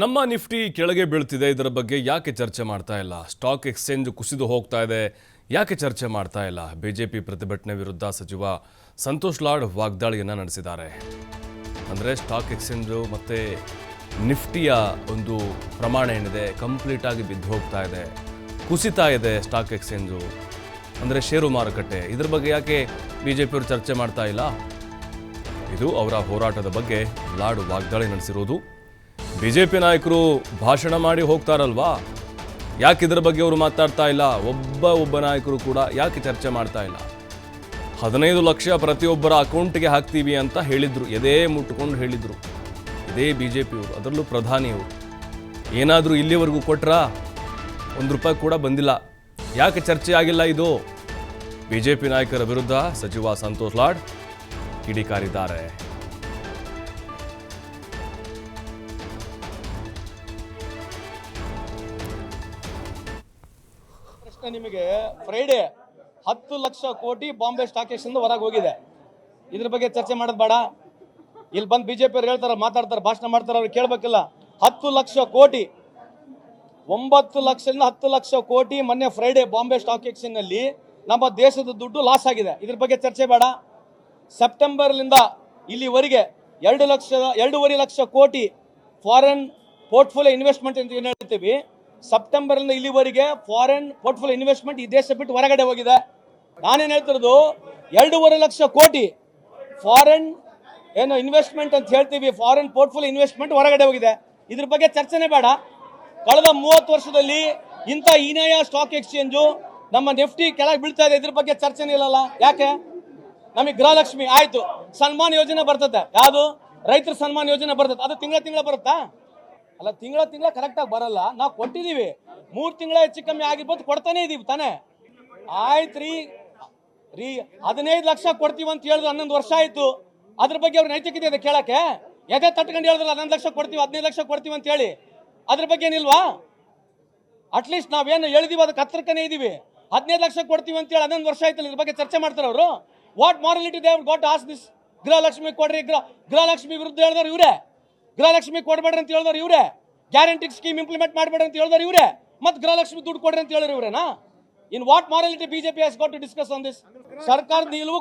ನಮ್ಮ ನಿಫ್ಟಿ ಕೆಳಗೆ ಬೀಳ್ತಿದೆ. ಇದರ ಬಗ್ಗೆ ಯಾಕೆ ಚರ್ಚೆ ಮಾಡ್ತಾ ಇಲ್ಲ? ಸ್ಟಾಕ್ ಎಕ್ಸ್ಚೇಂಜ್ ಕುಸಿದು ಹೋಗ್ತಾ ಇದೆ. ಯಾಕೆ ಚರ್ಚೆ ಮಾಡ್ತಾ ಇಲ್ಲ? ಬಿಜೆಪಿ ಪ್ರತಿಭಟನೆ ವಿರುದ್ಧ ಸಚಿವ ಸಂತೋಷ್ ಲಾಡ್ ವಾಗ್ದಾಳಿಯನ್ನು ನಡೆಸಿದ್ದಾರೆ. ಅಂದರೆ ಸ್ಟಾಕ್ ಎಕ್ಸ್ಚೇಂಜು ಮತ್ತು ನಿಫ್ಟಿಯ ಒಂದು ಪ್ರಮಾಣ ಏನಿದೆ ಕಂಪ್ಲೀಟಾಗಿ ಬಿದ್ದು ಹೋಗ್ತಾ ಇದೆ. ಕುಸಿತಾ ಇದೆ ಸ್ಟಾಕ್ ಎಕ್ಸ್ಚೇಂಜು. ಅಂದರೆ ಷೇರು ಮಾರುಕಟ್ಟೆ. ಇದ್ರ ಬಗ್ಗೆ ಯಾಕೆ ಬಿ ಜೆ ಪಿಯವರು ಚರ್ಚೆ ಮಾಡ್ತಾ ಇಲ್ಲ? ಇದು ಅವರ ಹೋರಾಟದ ಬಗ್ಗೆ ಲಾಡು ವಾಗ್ದಾಳಿ ನಡೆಸಿರುವುದು ಬಿಜೆಪಿ ನಾಯಕರು ಭಾಷಣ ಮಾಡಿ ಹೋಗ್ತಾರಲ್ವಾ? ಯಾಕೆ ಇದರ ಬಗ್ಗೆ ಅವರು ಮಾತಾಡ್ತಾ ಇಲ್ಲ? ಒಬ್ಬ ಒಬ್ಬ ನಾಯಕರು ಕೂಡ ಯಾಕೆ ಚರ್ಚೆ ಮಾಡ್ತಾ ಇಲ್ಲ? ಹದಿನೈದು ಲಕ್ಷ ಪ್ರತಿಯೊಬ್ಬರ ಅಕೌಂಟ್ಗೆ ಹಾಕ್ತೀವಿ ಅಂತ ಹೇಳಿದ್ರು. ಎದೇ ಮುಟ್ಕೊಂಡು ಹೇಳಿದ್ರು. ಇದೇ ಬಿ ಜೆ ಪಿಯವರು ಅದರಲ್ಲೂ ಪ್ರಧಾನಿಯವರು. ಏನಾದರೂ ಇಲ್ಲಿವರೆಗೂ ಕೊಟ್ರಾ? ಒಂದು ರೂಪಾಯಿ ಕೂಡ ಬಂದಿಲ್ಲ. ಯಾಕೆ ಚರ್ಚೆ ಆಗಿಲ್ಲ ಇದು? ಬಿಜೆಪಿ ನಾಯಕರ ವಿರುದ್ಧ ಸಚಿವ ಸಂತೋಷ್ ಲಾಡ್ ಕಿಡಿಕಾರಿದ್ದಾರೆ. ಪ್ರಶ್ನೆ ನಿಮಗೆ ಫ್ರೈಡೇ ಹತ್ತು ಲಕ್ಷ ಕೋಟಿ ಬಾಂಬೆ ಸ್ಟಾಕ್ ಎಕ್ಸ್ಚೇಂಜ್ ಹೊರಗೆ ಹೋಗಿದೆ. ಇದ್ರ ಬಗ್ಗೆ ಚರ್ಚೆ ಮಾಡೋದು ಬೇಡ. ಇಲ್ಲಿ ಬಂದು ಬಿಜೆಪಿ ಅವ್ರು ಹೇಳ್ತಾರೆ, ಮಾತಾಡ್ತಾರೆ, ಭಾಷಣ ಮಾಡ್ತಾರೆ, ಅವ್ರು ಕೇಳಬೇಕಿಲ್ಲ. ಹತ್ತು ಲಕ್ಷ ಕೋಟಿ, ಒಂಬತ್ತು ಲಕ್ಷದಿಂದ ಹತ್ತು ಲಕ್ಷ ಕೋಟಿ ಮೊನ್ನೆ ಫ್ರೈಡೇ ಬಾಂಬೆ ಸ್ಟಾಕ್ ಎಕ್ಸ್ಚೇಂಜ್ನಲ್ಲಿ ನಮ್ಮ ದೇಶದ ದುಡ್ಡು ಲಾಸ್ ಆಗಿದೆ. ಇದ್ರ ಬಗ್ಗೆ ಚರ್ಚೆ ಬೇಡ. ಸೆಪ್ಟೆಂಬರ್ಲಿಂದ ಇಲ್ಲಿವರೆಗೆ ಎರಡು ಲಕ್ಷ ಎರಡೂವರೆ ಲಕ್ಷ ಕೋಟಿ ಫಾರಿನ್ ಪೋರ್ಟ್ಫೋಲಿಯೋ ಇನ್ವೆಸ್ಟ್ಮೆಂಟ್ ಅಂತ ಏನು ಹೇಳ್ತೀವಿ ಸೆಪ್ಟೆಂಬರ್ನಿಂದ ಇಲ್ಲಿವರೆಗೆ ಫಾರಿನ್ ಪೋರ್ಟ್ಫೋಲಿಯೋ ಇನ್ವೆಸ್ಟ್ಮೆಂಟ್ ಈ ದೇಶ ಬಿಟ್ಟು ಹೊರಗಡೆ ಹೋಗಿದೆ. ನಾನೇನು ಹೇಳ್ತಿರೋದು? ಎರಡೂವರೆ ಲಕ್ಷ ಕೋಟಿ ಫಾರಿನ್ ಏನು ಇನ್ವೆಸ್ಟ್ಮೆಂಟ್ ಅಂತ ಹೇಳ್ತೀವಿ. ಫಾರಿನ್ ಪೋರ್ಟ್ಫೋಲಿಯೋ ಇನ್ವೆಸ್ಟ್ಮೆಂಟ್ ಹೊರಗಡೆ ಹೋಗಿದೆ. ಇದ್ರ ಬಗ್ಗೆ ಚರ್ಚೆನೇ ಬೇಡ. ಕಳೆದ ಮೂವತ್ತು ವರ್ಷದಲ್ಲಿ ಇಂಥ ಹೀನಾಯ ಸ್ಟಾಕ್ ಎಕ್ಸ್ಚೇಂಜು ನಮ್ಮ ನಿಫ್ಟಿ ಕೆಳಗೆ ಬೀಳ್ತಾ ಇದೆ. ಇದ್ರ ಬಗ್ಗೆ ಚರ್ಚೆನೇ ಇಲ್ಲಲ್ಲ. ಯಾಕೆ? ನಮಗೆ ಗೃಹಲಕ್ಷ್ಮಿ ಆಯಿತು. ಸನ್ಮಾನ್ ಯೋಜನೆ ಬರ್ತದೆ. ಯಾವುದು? ರೈತರ ಸನ್ಮಾನ್ ಯೋಜನೆ ಬರ್ತದೆ. ಅದು ತಿಂಗಳ ತಿಂಗಳ ಬರುತ್ತಾ? ಅಲ್ಲ, ತಿಂಗಳ ತಿಂಗಳ ಕರೆಕ್ಟಾಗಿ ಬರಲ್ಲ. ನಾವು ಕೊಟ್ಟಿದ್ದೀವಿ ಮೂರು ತಿಂಗಳ ಹೆಚ್ಚು ಕಮ್ಮಿ ಆಗಿರ್ಬೋದು ಕೊಡ್ತಾನೆ ಇದೀವಿ ತಾನೇ. ಆಯ್ತು ರೀ. ರೀ, ಹದಿನೈದು ಲಕ್ಷ ಕೊಡ್ತೀವಿ ಅಂತ ಹೇಳಿದ್ರು ಹನ್ನೊಂದು ವರ್ಷ ಆಯ್ತು. ಅದ್ರ ಬಗ್ಗೆ ಅವ್ರ ನೈತಿಕತೆ ಇದೆ ಕೇಳಕ್ಕೆ? ಎದೆ ತಟ್ಕೊಂಡು ಹೇಳಿದ್ರಲ್ಲ, ಹನ್ನೊಂದು ಲಕ್ಷ ಕೊಡ್ತೀವಿ, ಹದಿನೈದು ಲಕ್ಷ ಕೊಡ್ತೀವಿ ಅಂತ ಹೇಳಿ. ಅದ್ರ ಬಗ್ಗೆ ಏನಿಲ್ವಾ? ಅಟ್ಲೀಸ್ಟ್ ನಾವೇನು ಹೇಳಿದೀವಿ ಅದಕ್ಕೆ ಹತ್ರಕ್ಕನೇ ಇದೀವಿ. ಹದಿನೈದು ಲಕ್ಷ ಕೊಡ್ತೀವಿ ಅಂತ ಹೇಳಿ ಹನ್ನೊಂದು ವರ್ಷ ಆಯ್ತಲ್ಲ, ಇದ್ರ ಬಗ್ಗೆ ಚರ್ಚೆ ಮಾಡ್ತಾರೆ ಅವರು? What morality they got as this Gruhalakshmi ಕೊಡ್ರಿ, ಗೃಹ, ಗೃಹಲಕ್ಷ್ಮಿ ವಿರುದ್ಧ ಹೇಳಿದವ್ರು ಇವರೇ. ಗೃಹಲಕ್ಷ್ಮಿ ಕೊಡ್ಬೇಡ್ರಿ ಅಂತ ಹೇಳಿದವ್ರು ಇವರೇ. ಗ್ಯಾರಂಟಿ ಸ್ಕೀಮ್ ಇಂಪ್ಲಿಮೆಂಟ್ ಮಾಡಬೇಡ್ರಿ ಅಂತ ಹೇಳಿದವ್ರು ಇವರೇ. ಮತ್ತೆ ಗೃಹಲಕ್ಷ್ಮಿ ದುಡ್ಡು ಕೊಡ್ರಿ ಅಂತ ಹೇಳಿದ್ರು ಇವರೇನಾ? In what morality BJP has got to discuss on this ಸರ್ಕಾರದ ನಿಲುವು